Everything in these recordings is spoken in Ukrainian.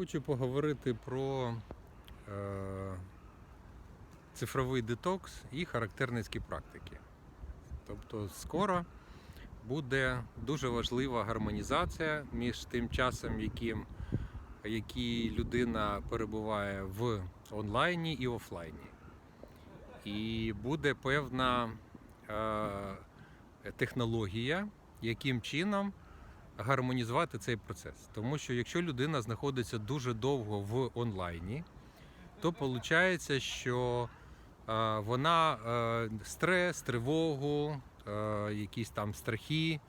Хочу поговорити про е, цифровий детокс і характерницькі практики. Тобто, скоро буде дуже важлива гармонізація між тим часом, яким, який людина перебуває в онлайні і офлайні. І буде певна е, технологія, яким чином гармонізувати цей процес. Тому що якщо людина знаходиться дуже довго в онлайні, то виходить, що е, вона е, стрес, тривогу, е, якісь там страхи,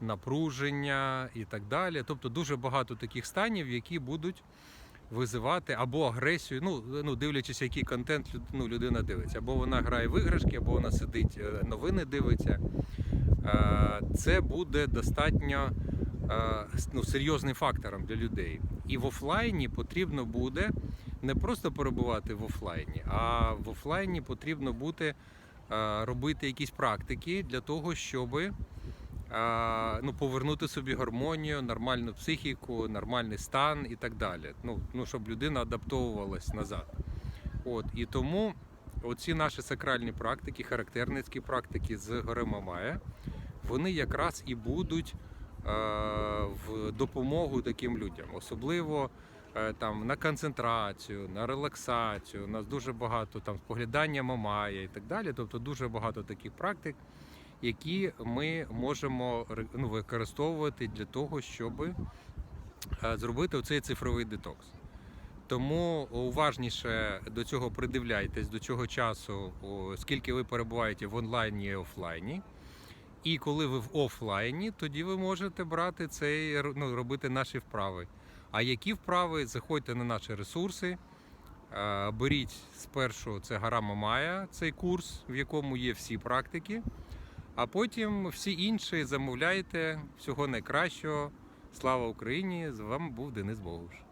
напруження і так далі. Тобто дуже багато таких станів, які будуть визивати або агресію, ну, ну дивлячись, який контент ну, людина дивиться, або вона грає в іграшки, або вона сидить, новини дивиться. Це буде достатньо ну, серйозним фактором для людей. І в офлайні потрібно буде не просто перебувати в офлайні, а в офлайні потрібно буде е, робити якісь практики для того, щоб ну, повернути собі гармонію, нормальну психіку, нормальний стан і так далі. Ну, ну щоб людина адаптовувалась назад. От і тому оці наші сакральні практики, характерницькі практики з гори Мамая, вони якраз і будуть е, в допомогу таким людям, особливо е, там на концентрацію, на релаксацію. У нас дуже багато там споглядання Мамая і так далі. Тобто дуже багато таких практик, які ми можемо ну, використовувати для того, щоб е, зробити цей цифровий детокс. Тому уважніше до цього придивляйтесь, до цього часу, скільки ви перебуваєте в онлайні і офлайні. І коли ви в офлайні, тоді ви можете брати цей ну, робити наші вправи. А які вправи? Заходьте на наші ресурси, беріть спершу це гора Мамая, цей курс, в якому є всі практики, а потім всі інші замовляйте. Всього найкращого. Слава Україні! З вами був Денис Богуш.